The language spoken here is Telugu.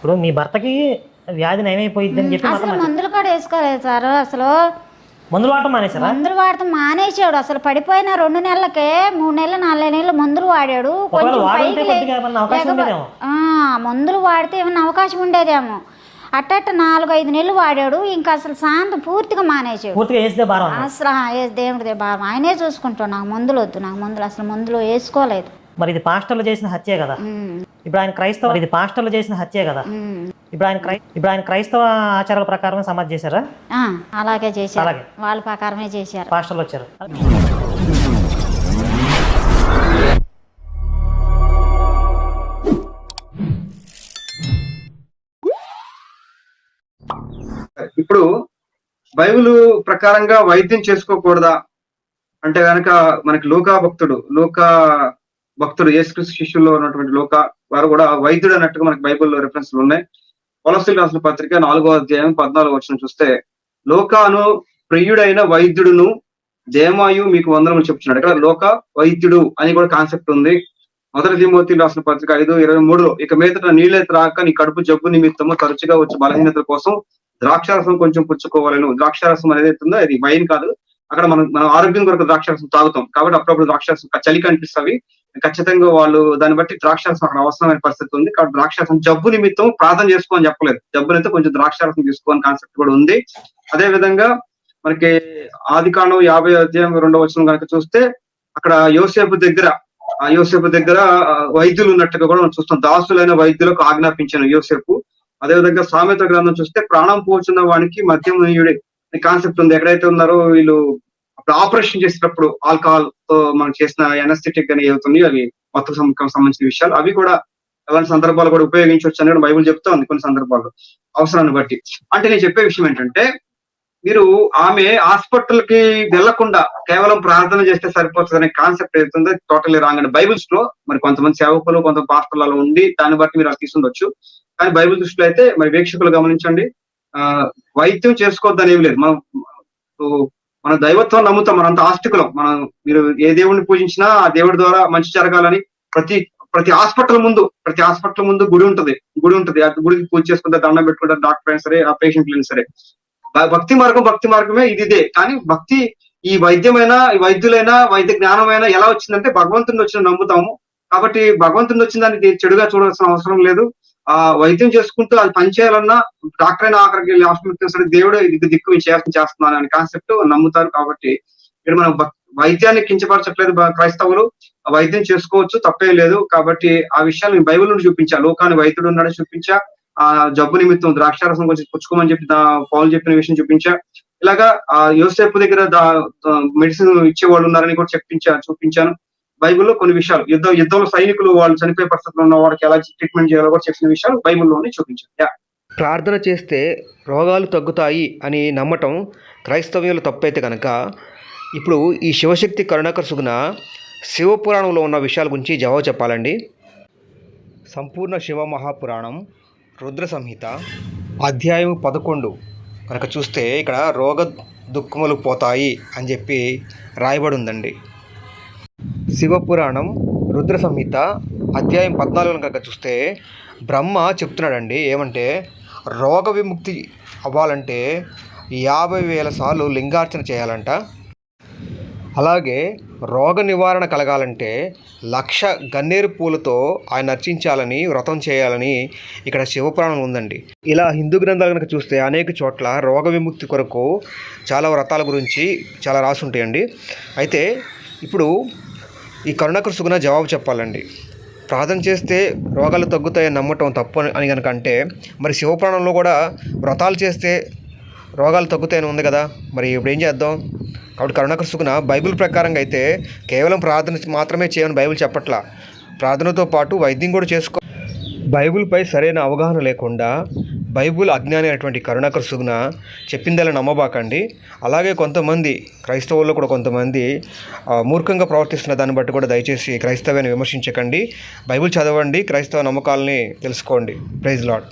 ఇప్పుడు మీ భర్తకి వ్యాధి నయమైపోయింది అని చెప్పి అసలు మందులు కూడా వేసుకోలేదు సార్ అసలు మందులు వాడటం మానేశారా? మందులు వాడటం మానేసాడు అసలు పడిపోయిన రెండు నెలలకే మూడు నెలలు నాలుగు నెలలు మందులు వాడాడు. ఒకవేళ కొంచెం వాడుంటే పైకి లే- కొద్దిగా ఏమన్నా అవకాశం లేకపో- ఉండేదేమో. ఆ, మందులు వాడితే ఏమన్నా అవకాశం ఉండేదేమో. అట్టట్ట నాలుగు ఐదు నెలలు వాడాడు. ఇంకా అసలు శాంతం పూర్తిగా మానేసాడు పూర్తిగా వేస్తే భారం. అసలు ఆ, ఏ దేవుడిదే బాబా ఆయనే చూసుకుంటాడు. నాకు మందులు వద్దు నాకు మందులు అసలు మందులు వేసుకోలేదు. మరి ఇది పాస్టర్లు చేసిన హత్యే కదా. ఉమ్, ఇప్పుడు ఆయన క్రైస్తవ ఇది పాస్టర్లు చేసిన హత్యే కదా. ఇప్పుడు ఆయన క్రై ఇప్పుడు ఆయన క్రైస్తవ ఆచారాల ప్రకారం సమాధి చేశారా? ఆ, అలాగే చేశారు. అలాగే. వాళ్ళ ప్రకారమే చేశారు. పాస్టర్లు వచ్చారు. ఇప్పుడు బైబిల్ ప్రకారంగా వైద్యం చేసుకోకూడదా? అంటే గనక మనకి లోకా భక్తుడు లోక భక్తుడు యేసుక్రీస్తు శిష్యుల్లో ఉన్నటువంటి లోక వారు కూడా వైద్యుడు అన్నట్టుగా మనకి బైబిల్లో రెఫరెన్స్లు ఉన్నాయి. పొలసిల్ రాసిన పత్రిక నాలుగో అధ్యాయం పద్నాలుగు వచ్చిన చూస్తే లోకాను ప్రియుడైన వైద్యుడును జయమాయు మీకు వందనములు చెప్తున్నాడు ఇక్కడ లోక వైద్యుడు అని కూడా కాన్సెప్ట్ ఉంది. మొదటి తిమోతి రాసిన పత్రిక ఐదు ఇరవై మూడులో ఇక మీదట నీళ్ళే త్రాక నీ కడుపు జబ్బు నిమిత్తము తరచుగా వచ్చే బలహీనతల కోసం ద్రాక్షారసం కొంచెం పుచ్చుకోవాలను. ద్రాక్షారసం అనేది ఉందో అది వైన్ కాదు. అక్కడ మనం మనం ఆరోగ్యం కొరకు ద్రాక్షారసం తాగుతాం. కాబట్టి అప్పుడప్పుడు ద్రాక్షారసం చలి కనిపిస్తవి ఖచ్చితంగా వాళ్ళు దాన్ని బట్టి ద్రాక్షారసం అక్కడ అవసరమైన పరిస్థితి ఉంది. కాబట్టి ద్రాక్షారసం జబ్బు నిమిత్తం ప్రార్థన చేసుకో చెప్పలేదు. జబ్బునైతే కొంచెం ద్రాక్షారసం తీసుకోని కాన్సెప్ట్ కూడా ఉంది. అదే విధంగా మనకి ఆది కాండం యాభై అధ్యాయం రెండవ వచనం కనుక చూస్తే అక్కడ యోసేపు దగ్గర ఆ యోసేపు దగ్గర వైద్యులు ఉన్నట్టుగా కూడా మనం చూస్తాం. దాసులైన వైద్యులకు ఆజ్ఞాపించాను యోసేపు. అదేవిధంగా సామెత గ్రంథం చూస్తే ప్రాణం పోచున్న వానికి మద్యం నీయుడే కాన్సెప్ట్ ఉంది. ఎక్కడైతే ఉన్నారో వీళ్ళు అప్పుడు ఆపరేషన్ చేసేటప్పుడు ఆల్కహాల్తో మనం చేసిన ఎనస్థెటిక్ అని ఏవుతుంది అవి మొత్తం సంబంధించిన విషయాలు అవి కూడా అలాంటి సందర్భాలు కూడా ఉపయోగించవచ్చు అని కూడా బైబుల్ చెప్తా ఉంది కొన్ని సందర్భాల్లో అవసరాన్ని బట్టి. అంటే నేను చెప్పే విషయం ఏంటంటే మీరు ఆమె హాస్పిటల్కి వెళ్ళకుండా కేవలం ప్రార్థన చేస్తే సరిపోతుంది అనే కాన్సెప్ట్ ఏదైతుందో టోటల్లీ రాంగ్ అండి. బైబిల్స్లో మరి కొంతమంది సేవకులు కొంత పాస్టర్లలో ఉండి దాన్ని బట్టి మీరు అలా తీసుకుండొచ్చు కానీ బైబిల్ దృష్టిలో అయితే మరి వీక్షకులు గమనించండి. వైద్యం చేసుకోవద్దని ఏమి లేదు మనం మన దైవత్వం నమ్ముతాం మనంత ఆస్తికులం. మనం మీరు ఏ దేవుడిని పూజించినా ఆ దేవుడి ద్వారా మంచి జరగాలని ప్రతి ప్రతి హాస్పిటల్ ముందు ప్రతి హాస్పిటల్ ముందు గుడి ఉంటది. గుడి ఉంటది. ఆ గుడికి పూజ చేసుకుంటే దండం పెట్టుకుంటారు డాక్టర్ అయినా సరే ఆ పేషెంట్ అయినా సరే. భ- భక్తి మార్గం భక్తి మార్గమే ఇది ఇదే. కానీ భక్తి ఈ వైద్యమైనా ఈ వైద్యులైనా వైద్య జ్ఞానమైనా ఎలా వచ్చిందంటే భగవంతుని వచ్చిన నమ్ముతాము. కాబట్టి భగవంతుని వచ్చిన దాన్ని చెడుగా చూడాల్సిన అవసరం లేదు. ఆ వైద్యం చేసుకుంటూ అది పని చేయాలన్నా డాక్టర్ అయినా ఆఖరికి వెళ్ళి హాస్పిటల్ సరే దేవుడు ఇది దిక్కు నేను చేస్తున్నాను అనే కాన్సెప్ట్ నమ్ముతారు కాబట్టి ఇక్కడ మనం వైద్యాన్ని కించపరచట్లేదు క్రైస్తవులు. వైద్యం చేసుకోవచ్చు తప్పే లేదు. కాబట్టి ఆ విషయాలు నేను బైబిల్ నుండి చూపించా. లోకాన్ని వైద్యుడు ఉన్నాడని చూపించా. ఆ జబ్బు నిమిత్తం ద్రాక్షారసం కొంచెం పుచ్చుకోమని చెప్పి దా- పౌలు చెప్పిన విషయం చూపించా. ఇలాగా ఆ యోసేపు దగ్గర మెడిసిన్ ఇచ్చేవాళ్ళు ఉన్నారని కూడా చెప్పించా చూపించాను. బైబిల్లో కొన్ని విషయాలు. యుద్ధ యుద్ధంలో సైనికులు వాళ్ళు చనిపోయే పరిస్థితుల్లో ఉన్న వాళ్ళకి ఎలా ట్రీట్మెంట్ చేయాలో కూడా చెప్పిన విషయాలు బైబిల్లోనే చూపించారు. యా. ప్రార్థన చేస్తే రోగాలు తగ్గుతాయి అని నమ్మటం క్రైస్తవ్యులు తప్పైతే కనుక ఇప్పుడు ఈ శివశక్తి కరుణాకర్ సుగుణ శివపురాణంలో ఉన్న విషయాల గురించి జవాబు చెప్పాలండి. సంపూర్ణ శివ మహాపురాణం రుద్ర సంహిత అధ్యాయం పదకొండు. కనుక చూస్తే ఇక్కడ రోగ దుఃఖములు పోతాయి అని చెప్పి రాయబడి ఉందండి. శివపురాణం రుద్ర సంహిత అధ్యాయం పద్నాలుగు కనుక చూస్తే బ్రహ్మ చెప్తున్నాడండి ఏమంటే రోగ విముక్తి అవ్వాలంటే యాభై వేల సార్లు లింగార్చన చేయాలంట. అలాగే రోగ నివారణ కలగాలంటే లక్ష గన్నేరు పూలతో ఆయన అర్చించాలని వ్రతం చేయాలని ఇక్కడ శివపురాణం ఉందండి. ఇలా హిందూ గ్రంథాలు కనుక చూస్తే అనేక చోట్ల రోగ విముక్తి కొరకు చాలా వ్రతాల గురించి చాలా రాసి ఉంటాయండి అయితే ఇప్పుడు ఈ కరుణాకర్ సుగుణ జవాబు చెప్పాలండి. ప్రార్థన చేస్తే రోగాలు తగ్గుతాయని నమ్మటం తప్పు అని కనుక అంటే మరి శివపురాణంలో కూడా వ్రతాలు చేస్తే రోగాలు తగ్గుతాయని ఉంది కదా మరి ఇప్పుడు ఏం చేద్దాం? కాబట్టి కరుణాకర్ సుగుణ బైబిల్ ప్రకారంగా అయితే కేవలం ప్రార్థన మాత్రమే చేయమని బైబిల్ చెప్పట్లా. ప్రార్థనతో పాటు వైద్యం కూడా చేసుకో బైబిల్పై సరైన అవగాహన లేకుండా బైబిల్ అజ్ఞాని అయినటువంటి కరుణాకర్ సుగుణ చెప్పిందలా నమ్మబాకండి. అలాగే కొంతమంది క్రైస్తవుల్లో కూడా కొంతమంది మూర్ఖంగా ప్రవర్తిస్తున్న దాన్ని బట్టి కూడా దయచేసి క్రైస్తవాన్ని విమర్శించకండి. బైబిల్ చదవండి క్రైస్తవ నమ్మకాలని తెలుసుకోండి. Praise lord